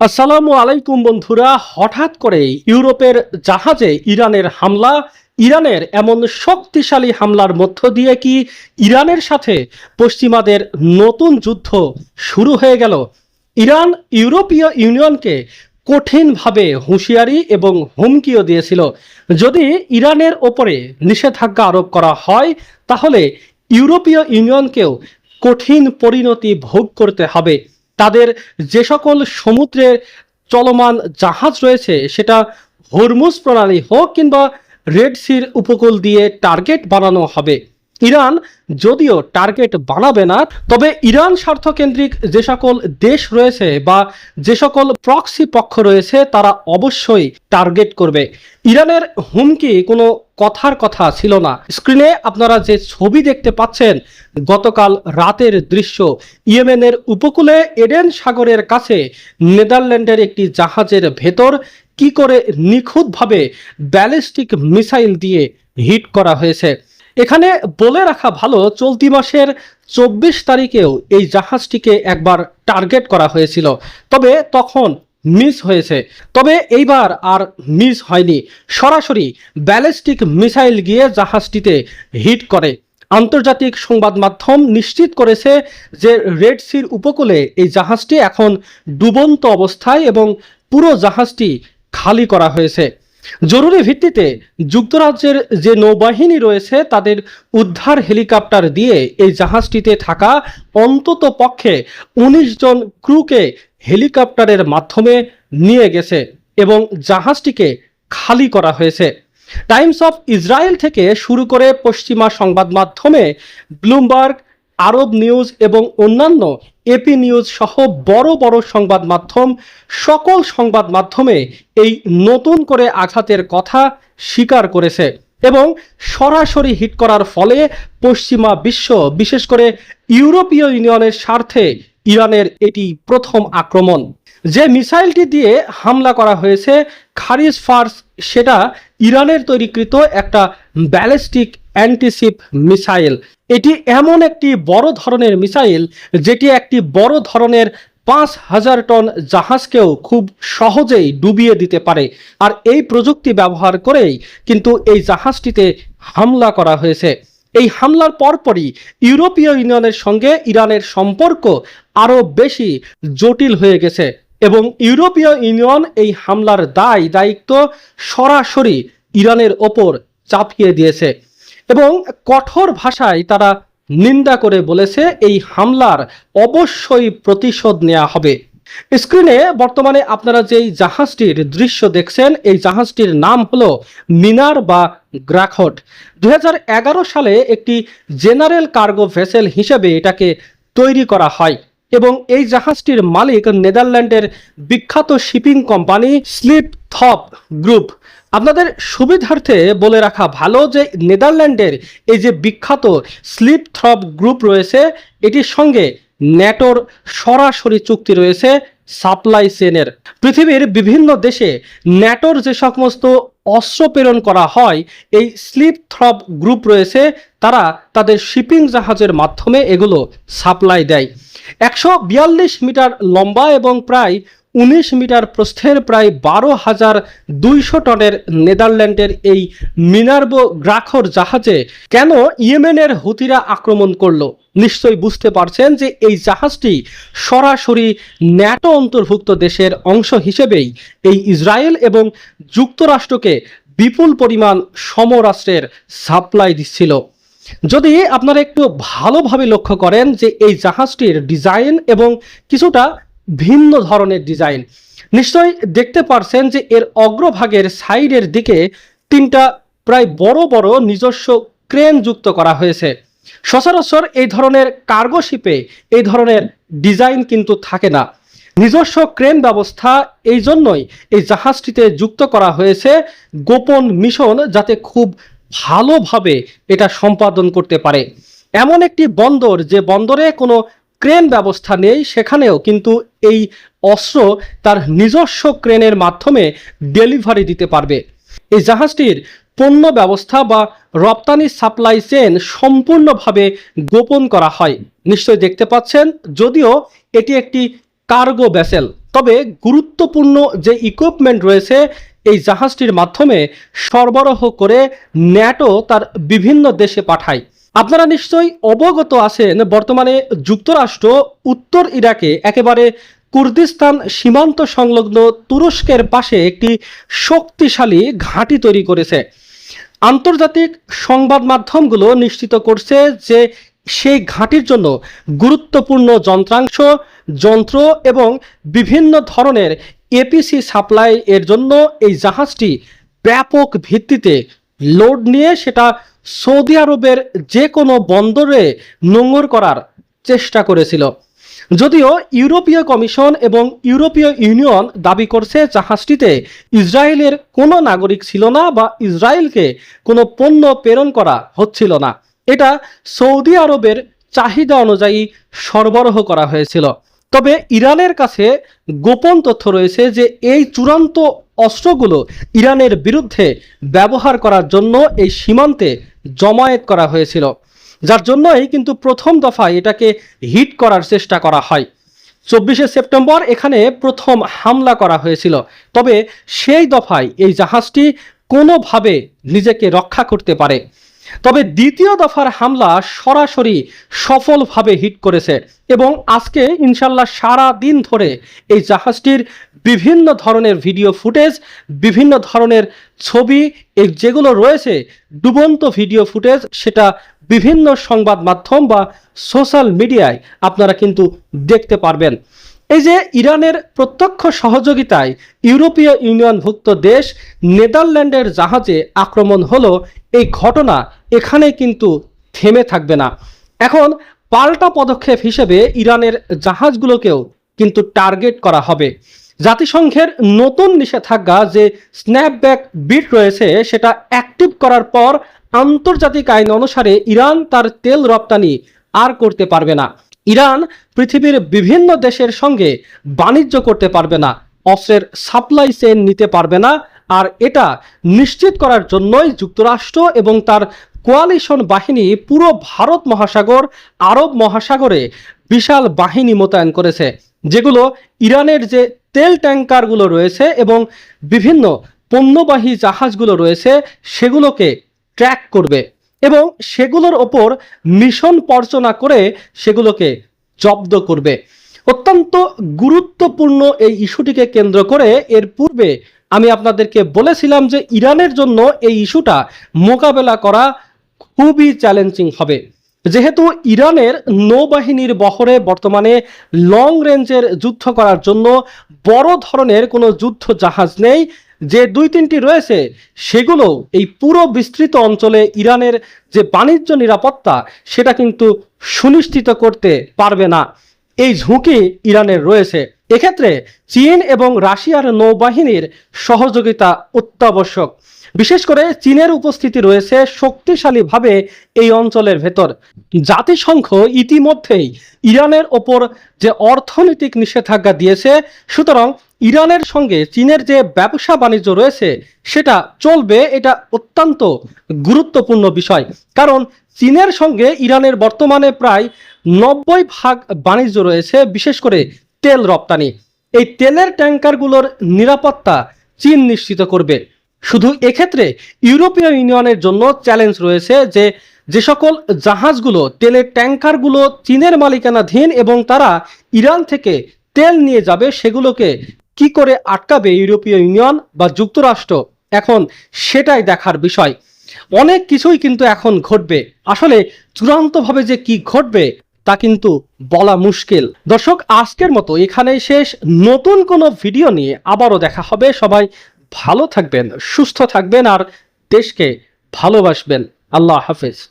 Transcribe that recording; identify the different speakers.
Speaker 1: আসসালামু আলাইকুম বন্ধুরা। হঠাৎ করে ইউরোপের জাহাজে ইরানের হামলা। ইরানের এমন শক্তিশালী হামলার মধ্য দিয়ে কি ইরানের সাথে পশ্চিমাদের নতুন যুদ্ধ শুরু হয়ে গেল? ইরান ইউরোপীয় ইউনিয়নকে কঠিনভাবে হুঁশিয়ারি এবং হুমকিও দিয়েছিল। যদি ইরানের ওপরে নিষেধাজ্ঞা আরোপ করা হয়, তাহলে ইউরোপীয় ইউনিয়নকেও কঠিন পরিণতি ভোগ করতে হবে। তাদের যে সকল সমুদ্রের চলমান জাহাজ রয়েছে, সেটা হরমুজ প্রণালী হোক কিংবা রেড সির উপকূল দিয়ে টার্গেট বানানো হবে। ইরান যদিও টার্গেট বানাবে না, তবে ইরান স্বার্থকেন্দ্রিক যে সকল দেশ রয়েছে বা যে সকল প্রক্সি পক্ষ রয়েছে, তারা অবশ্যই টার্গেট করবে। ইরানের হুমকি কোনো কথার কথা ছিল না। স্ক্রিনে আপনারা যে ছবি দেখতে পাচ্ছেন, গতকাল রাতের দৃশ্য। ইয়েমেনের উপকূলে এডেন সাগরের কাছে নেদারল্যান্ডের একটি জাহাজের ভেতর কি করে নিখুঁতভাবে ব্যালিস্টিক মিসাইল দিয়ে হিট করা হয়েছে। এখানে বলে রাখা ভালো, চলতি মাসের চব্বিশ তারিখেও এই জাহাজটিকে একবার টার্গেট করা হয়েছিল। তবে তখন মিস হয়েছে। তবে এইবার আর মিস হয়নি। সরাসরি ব্যালিস্টিক মিসাইল গিয়ে জাহাজটিতে হিট করে। আন্তর্জাতিক সংবাদ মাধ্যম নিশ্চিত করেছে যে রেড সির উপকূলে এই জাহাজটি এখন ডুবন্ত অবস্থায় এবং পুরো জাহাজটি খালি করা হয়েছে। জরুরি ভিত্তিতে যুক্তরাজ্যের যে নৌবাহিনী রয়েছে, তাদের উদ্ধার হেলিকপ্টার দিয়ে এই জাহাজটিতে থাকা অন্তত পক্ষে উনিশ জন ক্রুকে হেলিকপ্টারের মাধ্যমে নিয়ে গেছে এবং জাহাজটিকে খালি করা হয়েছে। টাইমস অফ ইসরায়েল থেকে শুরু করে পশ্চিমা সংবাদ মাধ্যমে ব্লুমবার্গ, আরব নিউজ এবং অন্যান্য এপি নিউজ সহ বড় বড় সংবাদ মাধ্যম, সকল সংবাদ মাধ্যমে এই নতুন করে আঘাতের কথা স্বীকার করেছে এবং সরাসরি হিট করার ফলে পশ্চিমা বিশ্ব, বিশেষ করে ইউরোপীয় ইউনিয়নের স্বার্থে ইরানের এটি প্রথম আক্রমণ। যে মিসাইলটি দিয়ে হামলা করা হয়েছে, খারিজ ফার্স, সেটা ইরানের তৈরিকৃত একটা ব্যালিস্টিক অ্যান্টিসিপ মিসাইল এটি এমন একটি বড় ধরনের মিসাইল যেটি একটি বড় ধরনের পাঁচ হাজার টন জাহাজকেও খুব সহজেই ডুবিয়ে দিতে পারে। আর এই প্রযুক্তি ব্যবহার করেই কিন্তু এই জাহাজটিতে হামলা করা হয়েছে। এই হামলার পরপরই ইউরোপীয় ইউনিয়নের সঙ্গে ইরানের সম্পর্ক আরও বেশি জটিল হয়ে গেছে এবং ইউরোপীয় ইউনিয়ন এই হামলার দায় দায়িত্ব সরাসরি ইরানের ওপর চাপিয়ে দিয়েছে। এবং কঠোর ভাষায় তারা নিন্দা করে বলেছে এই হামলার অবশ্যই প্রতিশোধ নেওয়া হবে। স্ক্রিনে বর্তমানে আপনারা যেই জাহাজটির দৃশ্য দেখছেন, এই জাহাজটির নাম হলো মিনার বা গ্রাখট। দু সালে একটি জেনারেল কার্গো ভেসেল হিসেবে এটাকে তৈরি করা হয় এবং এই জাহাজটির মালিক নেদারল্যান্ডের বিখ্যাত শিপিং কোম্পানি স্লিপ থপ গ্রুপ। আপনাদের সুবিধার্থে বলে রাখা ভালো যে নেদারল্যান্ডের এই যে বিখ্যাত স্লিপ থ্রপ গ্রুপ রয়েছে, এটির সঙ্গে ন্যাটোর সরাসরি চুক্তি রয়েছে সাপ্লাই চেনের পৃথিবীর বিভিন্ন দেশে ন্যাটোর যে সমস্ত অস্ত্র প্রেরণ করা হয়, এই স্লিপ থ্রপ গ্রুপ রয়েছে, তারা তাদের শিপিং জাহাজের মাধ্যমে এগুলো সাপ্লাই দেয়। একশো বিয়াল্লিশ মিটার লম্বা এবং প্রায় উনিশ মিটার প্রস্থের প্রায় বারো হাজার দুইশো টনের নেদারল্যান্ডের এই মিনার্বো গ্রাখর জাহাজে কেন ইয়েমেনের হুতিরা আক্রমণ করল? নিশ্চয়ই বুঝতে পারছেন যে এই জাহাজটি সরাসরি ন্যাটো অন্তর্ভুক্ত দেশের অংশ হিসেবেই এই ইসরায়েল এবং যুক্তরাষ্ট্রকে বিপুল পরিমাণ সমরাষ্ট্রের সাপ্লাই দিচ্ছিল। যদি আপনারা একটু ভালোভাবে লক্ষ্য করেন যে এই জাহাজটির ডিজাইন এবং কিছুটা ভিন্ন ধরনের ডিজাইন। নিশ্চয়ই দেখতে পারছেন যে এর অগ্রভাগের সাইডের দিকে তিনটা প্রায় বড় বড় নিজস্ব ক্রেন যুক্ত করা হয়েছে। সচরাচর এই ধরনের কার্গো শিপে এই ধরনের ডিজাইন কিন্তু থাকে না। নিজস্ব ক্রেন ব্যবস্থা এই জন্যই এই জাহাজটিতে যুক্ত করা হয়েছে গোপন মিশন যাতে খুব ভালোভাবে এটা সম্পাদন করতে পারে। এমন একটি বন্দর যে বন্দরে কোনো ক্রেন ব্যবস্থা নেই, সেখানেও কিন্তু এই অস্ত্র তার নিজস্ব ক্রেনের মাধ্যমে ডেলিভারি দিতে পারবে। এই জাহাজটির পণ্য ব্যবস্থা বা রপ্তানি সাপ্লাই চেন সম্পূর্ণভাবে গোপন করা হয়। নিশ্চয়ই দেখতে পাচ্ছেন, যদিও এটি একটি কার্গো ভেসেল। তবে গুরুত্বপূর্ণ যে ইকুইপমেন্ট রয়েছে, এই জাহাজটির মাধ্যমে সরবরাহ করে ন্যাটো তার বিভিন্ন দেশে পাঠায়। আপনারা নিশ্চয়ই অবগত আছেন, বর্তমানে যুক্তরাষ্ট্র, উত্তর ইরাকে একেবারে কুর্দিস্তান সীমান্ত সংলগ্ন তুরস্কের পাশে একটি শক্তিশালী ঘাঁটি তৈরি করেছে। আন্তর্জাতিক সংবাদ মাধ্যমগুলো নিশ্চিত করছে যে সেই ঘাঁটির জন্য গুরুত্বপূর্ণ যন্ত্রাংশ, যন্ত্র এবং বিভিন্ন ধরনের এপিসি সাপ্লাই এর জন্য এই জাহাজটি ব্যাপক ভিত্তিতে লোড নিয়ে সেটা সৌদি আরবের যে কোনো বন্দরে নোঙর করার চেষ্টা করেছিল। যদিও ইউরোপীয় কমিশন এবং ইউরোপীয় ইউনিয়ন দাবি করছে জাহাজটিতে ইসরায়েলের কোনো নাগরিক ছিল না বা ইসরায়েলকে কোনো পণ্য প্রেরণ করা হচ্ছিল না। এটা সৌদি আরবের চাহিদা অনুযায়ী সরবরাহ করা হয়েছিল। তবে ইরানের কাছে গোপন তথ্য রয়েছে যে এই চূড়ান্ত অস্ত্রগুলো ইরানের বিরুদ্ধে ব্যবহার করার জন্য এই সীমান্তে জমায়েত করা হয়েছিল। যার জন্যই কিন্তু প্রথম দফায় এটাকে হিট করার চেষ্টা করা হয়। চব্বিশে সেপ্টেম্বর এখানে প্রথম হামলা করা হয়েছিল। তবে সেই দফায় এই জাহাজটি কোনোভাবে নিজেকে রক্ষা করতে পারে। তবে দ্বিতীয় দফার হামলা সরাসরি সফলভাবে হিট করেছে এবং আজকে ইনশাল্লাহ সারা দিন ধরে এই জাহাজটির বিভিন্ন ধরনের ভিডিও ফুটেজ, বিভিন্ন ধরনের ছবি যেগুলো রয়েছে, ডুবন্ত ভিডিও ফুটেজ, সেটা বিভিন্ন সংবাদ মাধ্যম বা সোশ্যাল মিডিয়ায় আপনারা কিন্তু দেখতে পারবেন। এই যে ইরানের প্রত্যক্ষ সহযোগিতায় ইউরোপীয় ইউনিয়নভুক্ত দেশ নেদারল্যান্ডের জাহাজে আক্রমণ হলো, এই ঘটনা এখানে কিন্তু থেমে থাকবে না। এখন পাল্টা পদক্ষেপ হিসেবে ইরানের জাহাজগুলোকেও কিন্তু টার্গেট করা হবে। জাতিসংঘের নতুন নিষেধাজ্ঞা যে স্ন্যাপব্যাক বিট রয়েছে, সেটা অ্যাক্টিভ করার পর আন্তর্জাতিক আইন অনুসারে ইরান তার তেল রপ্তানি আর করতে পারবে না। ইরান পৃথিবীর বিভিন্ন দেশের সঙ্গে বাণিজ্য করতে পারবে না, অস্ত্রের সাপ্লাই চেন নিতে পারবে না, আর এটা নিশ্চিত করার জন্যই যুক্তরাষ্ট্র এবং তার কোয়ালিশন বাহিনী পুরো ভারত মহাসাগর, আরব মহাসাগরে বিশাল বাহিনী মোতায়েন করেছে, যেগুলো ইরানের যে তেল ট্যাঙ্কারগুলো রয়েছে এবং বিভিন্ন পণ্যবাহী জাহাজগুলো রয়েছে, সেগুলোকে ট্র্যাক করবে। এবং সেগুলোর ওপর মিশন পর্চনা করে সেগুলোকে জব্দ করবে। অত্যন্ত গুরুত্বপূর্ণ এই ইস্যুটিকে কেন্দ্র করে এর পূর্বে আমি আপনাদেরকে বলেছিলাম যে ইরানের জন্য এই ইস্যুটা মোকাবেলা করা খুবই চ্যালেঞ্জিং হবে। যেহেতু ইরানের নৌবাহিনীর বহরে বর্তমানে লং রেঞ্জের যুদ্ধ করার জন্য বড় ধরনের কোনো যুদ্ধ জাহাজ নেই। যে দুই তিনটি রয়েছে, সেগুলো এই পুরো বিস্তৃত অঞ্চলে ইরানের যে বাণিজ্য নিরাপত্তা, সেটা কিন্তু সুনিশ্চিত করতে পারবে না। এই ঝুঁকি ইরানের রয়েছে। এক্ষেত্রে চীন এবং রাশিয়ার নৌবাহিনীর সহযোগিতা অত্যাবশ্যক। বিশেষ করে চীনের উপস্থিতি রয়েছে শক্তিশালীভাবে এই অঞ্চলের ভেতর। জাতিসংঘ ইতিমধ্যেই ইরানের ওপর যে অর্থনৈতিক নিষেধাজ্ঞা দিয়েছে, সুতরাং ইরানের সঙ্গে চীনের যে ব্যবসা বাণিজ্য রয়েছে, সেটা চলবে, এটা অত্যন্ত গুরুত্বপূর্ণ বিষয়। কারণ চীনের সঙ্গে ইরানের বর্তমানে প্রায় নব্বই ভাগ বাণিজ্য রয়েছে, বিশেষ করে তেল রপ্তানি। এই তেলের ট্যাঙ্কারগুলোর নিরাপত্তা চীন নিশ্চিত করবে। শুধু এক্ষেত্রে ইউরোপীয় ইউনিয়নের জন্য চ্যালেঞ্জ রয়েছে যে যে সকল জাহাজগুলো, তেলের ট্যাঙ্কারগুলো চীনের মালিকানাধীন এবং তারা ইরান থেকে তেল নিয়ে যাবে, সেগুলোকে কি করে আটকাবে ইউরোপীয় ইউনিয়ন বা যুক্তরাষ্ট্র? এখন সেটাই দেখার বিষয়। অনেক কিছুই কিন্তু এখন ঘটবে। আসলে চূড়ান্তভাবে যে কি ঘটবে, তা কিন্তু বলা মুশকিল। দর্শক, আজকের মতো এখানেই শেষ। নতুন কোনো ভিডিও নিয়ে আবারও দেখা হবে। সবাই ভালো থাকবেন, সুস্থ থাকবেন, আর দেশকে ভালোবাসবেন। আল্লাহ হাফেজ।